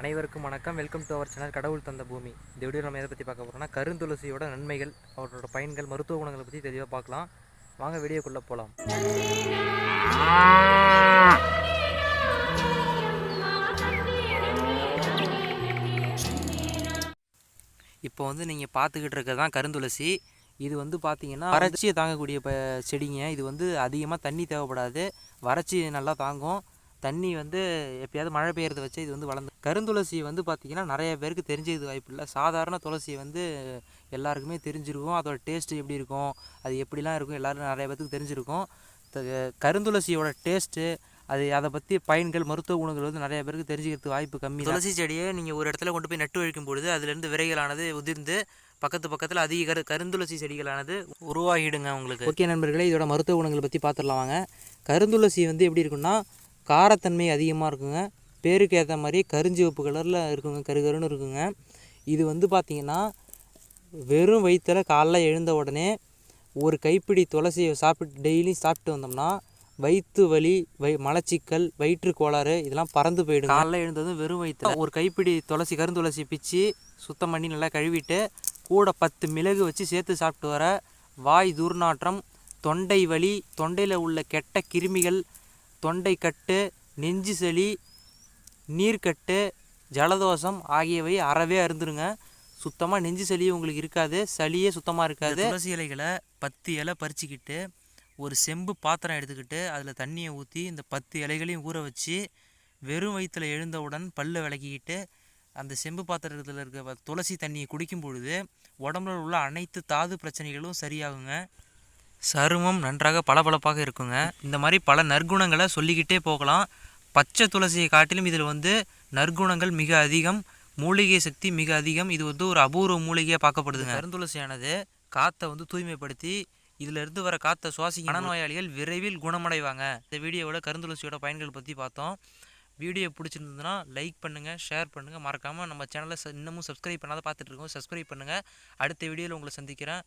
அனைவருக்கும் வணக்கம். Welcome to our channel கடவுள் தந்த பூமி. இந்த வீடியோ நம்ம எதை பற்றி பார்க்க போகிறோம்னா கருந்துளசியோட நன்மைகள் அவரோட பயன்கள் மருத்துவ குணங்களை பற்றி தெளிவாக பார்க்கலாம். வாங்க வீடியோக்குள்ளே போகலாம் இப்போ வந்து நீங்கள் பார்த்துக்கிட்டு இருக்கிறது தான் கருந்துளசி. இது வந்து பார்த்தீங்கன்னா வறட்சியை தாங்கக்கூடிய செடிங்க. இது வந்து அதிகமாக தண்ணி தேவைப்படாது. வறட்சி நல்லா தாங்கும். தண்ணி வந்து எப்பயாவது மழை பெய்யறத வச்சு இது வந்து வளர்ந்து கருந்துளசி வந்து பார்த்திங்கன்னா நிறைய பேருக்கு தெரிஞ்சது வாய்ப்பு இல்லை. சாதாரண துளசி வந்து எல்லாருக்குமே தெரிஞ்சிருக்கும். அதோட டேஸ்ட்டு எப்படி இருக்கும்? அது எப்படிலாம் இருக்கும்? எல்லாரும் நிறைய பேருக்கு தெரிஞ்சிருக்கும். த- கருந்துளசியோட டேஸ்ட்டு அது அதை பற்றி பயன்கள் மருத்துவ குணங்கள் வந்து நிறைய பேருக்கு தெரிஞ்சுக்கிறதுக்கு வாய்ப்பு கம்மி துளசி செடியை நீங்கள் ஒரு இடத்துல கொண்டு போய் நட்டு வைக்கும் பொழுது அதுலேருந்து விரைகளானது உதிர்ந்து பக்கத்து பக்கத்தில் அதிக கரு கருந்துளசி செடிகளானது உருவாகிடுங்க உங்களுக்கு. ஓகே நண்பர்களே இதோட மருத்துவ குணங்களை பற்றி பார்த்துடலாம் வாங்க. கருந்துளசி வந்து எப்படி இருக்குன்னா காரத்தன்மை அதிகமாக இருக்குங்க. பேருக்கு ஏற்ற மாதிரி கருஞ்சிவப்பு கலரில் இருக்குங்க கருகருன்னு இருக்குங்க. இது வந்து பார்த்திங்கன்னா வெறும் வயிற்றுல காலைல எழுந்த உடனே ஒரு கைப்பிடி துளசியை சாப்பிட்டு டெய்லியும் சாப்பிட்டு வந்தோம்னா வயிற்று வலி வை மலச்சிக்கல் வயிற்று கோளாறு இதெல்லாம் பறந்து போயிடும் காலைல எழுந்ததும் வெறும் வயிற்றுல ஒரு கைப்பிடி துளசி கருந்துளசி பிச்சு சுத்தம் பண்ணி நல்லா கழுவிட்டு கூட பத்து மிளகு வச்சு சேர்த்து சாப்பிட்டு வர வாய் துர்நாற்றம் தொண்டை வலி தொண்டையில் உள்ள கெட்ட கிருமிகள் தொண்டை கட்டு நெஞ்சு சளி நீர்க்கட்டு ஜலதோஷம் ஆகியவை அறவே அருந்துருங்க. சுத்தமாக நெஞ்சு சளி உங்களுக்கு இருக்காது சளியே சுத்தமாக இருக்காது. துளசி இலைகளை பத்து இலை பறிச்சுக்கிட்டு ஒரு செம்பு பாத்திரம் எடுத்துக்கிட்டு அதில் தண்ணியை ஊற்றி இந்த பத்து இலைகளையும் ஊற வச்சு வெறும் வயிற்றில் எழுந்தவுடன் பல்லை விளக்கிக்கிட்டு அந்த செம்பு பாத்திரத்தில் இருக்க வ- துளசி தண்ணியை குடிக்கும் பொழுது உடம்புல உள்ள அனைத்து தாது பிரச்சனைகளும் சரியாகுங்க. சருமம் நன்றாக பளபளப்பாக இருக்குங்க. இந்த மாதிரி பல நற்குணங்களை சொல்லிக்கிட்டே போகலாம். பச்சை துளசியை காட்டிலும் இதில் வந்து நற்குணங்கள் மிக அதிகம். மூலிகை சக்தி மிக அதிகம். இது வந்து ஒரு அபூர்வ மூலிகையாக பார்க்கப்படுதுங்க. கருந்துளசியானது காற்றை வந்து தூய்மைப்படுத்தி இதுல இருந்து வர காற்றை சுவாசிக்க மனநோயாளிகள் விரைவில் குணமடைவாங்க. இந்த வீடியோவோட கருந்துளசியோட பயன்கள் பற்றி பார்த்தோம். வீடியோ பிடிச்சிருந்ததுன்னா லைக் பண்ணுங்கள் ஷேர் பண்ணுங்கள் மறக்காமல் நம்ம சேனலை இன்னமும் சப்ஸ்கிரைப் பண்ணாத பார்த்துட்ருக்கோம் சப்ஸ்கிரைப் பண்ணுங்கள் அடுத்த வீடியோவில் உங்களை சந்திக்கிறேன்.